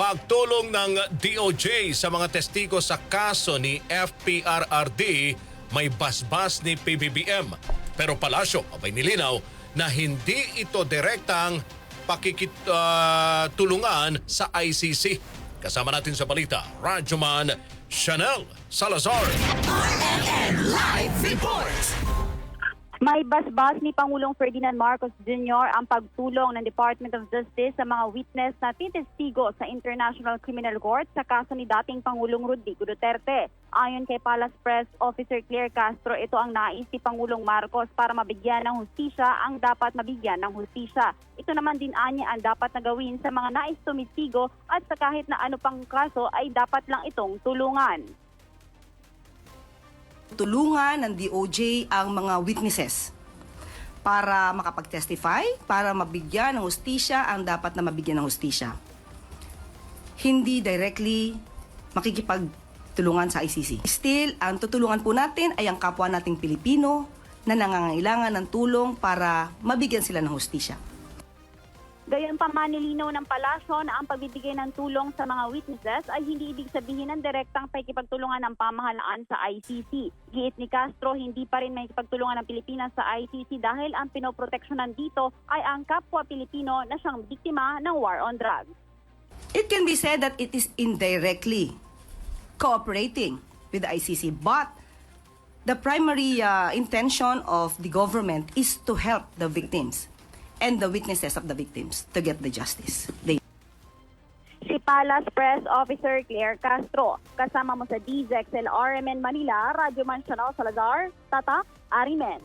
Pagtulong ng DOJ sa mga testigo sa kaso ni FPRRD may basbas ni PBBM. Pero Palasyo abay nilinaw na hindi ito direktang pakikitulungan sa ICC. Kasama natin sa balita, Radyoman Chanel Salazar. May basbas ni Pangulong Ferdinand Marcos Jr. ang pagtulong ng Department of Justice sa mga witness na titestigo sa International Criminal Court sa kaso ni dating Pangulong Rodrigo Duterte. Ayon kay Palace Press Officer Claire Castro, ito ang nais ni Pangulong Marcos para mabigyan ng hustisya ang dapat mabigyan ng hustisya. Ito naman din anya ang dapat na gawin sa mga nais tumestigo at sa kahit na ano pang kaso ay dapat lang itong tulungan. Tulungan ng DOJ ang mga witnesses para makapag-testify, para mabigyan ng hustisya ang dapat na mabigyan ng hustisya. Hindi directly makikipagtulungan sa ICC. Still, ang tutulungan po natin ay ang kapwa nating Pilipino na nangangailangan ng tulong para mabigyan sila ng hustisya. Gayon pa man nilinaw ng palasyo na ang pagbibigay ng tulong sa mga witnesses ay hindi ibig sabihin ng direktang pakikipagtulungan ng pamahalaan sa ICC. Giit ni Castro, hindi pa rin may pagtulungan ng Pilipinas sa ICC dahil ang pinoproteksyonan dito ay ang kapwa Pilipino na siyang biktima ng war on drugs. It can be said that it is indirectly cooperating with the ICC, but the primary uh, intention of the government is to help the victims and the witnesses of the victims to get the justice. They Si Palace Press Officer Claire Castro, kasama mo sa DZXL RMN Manila, Radyo Man Salazar, Tatak, Arimen.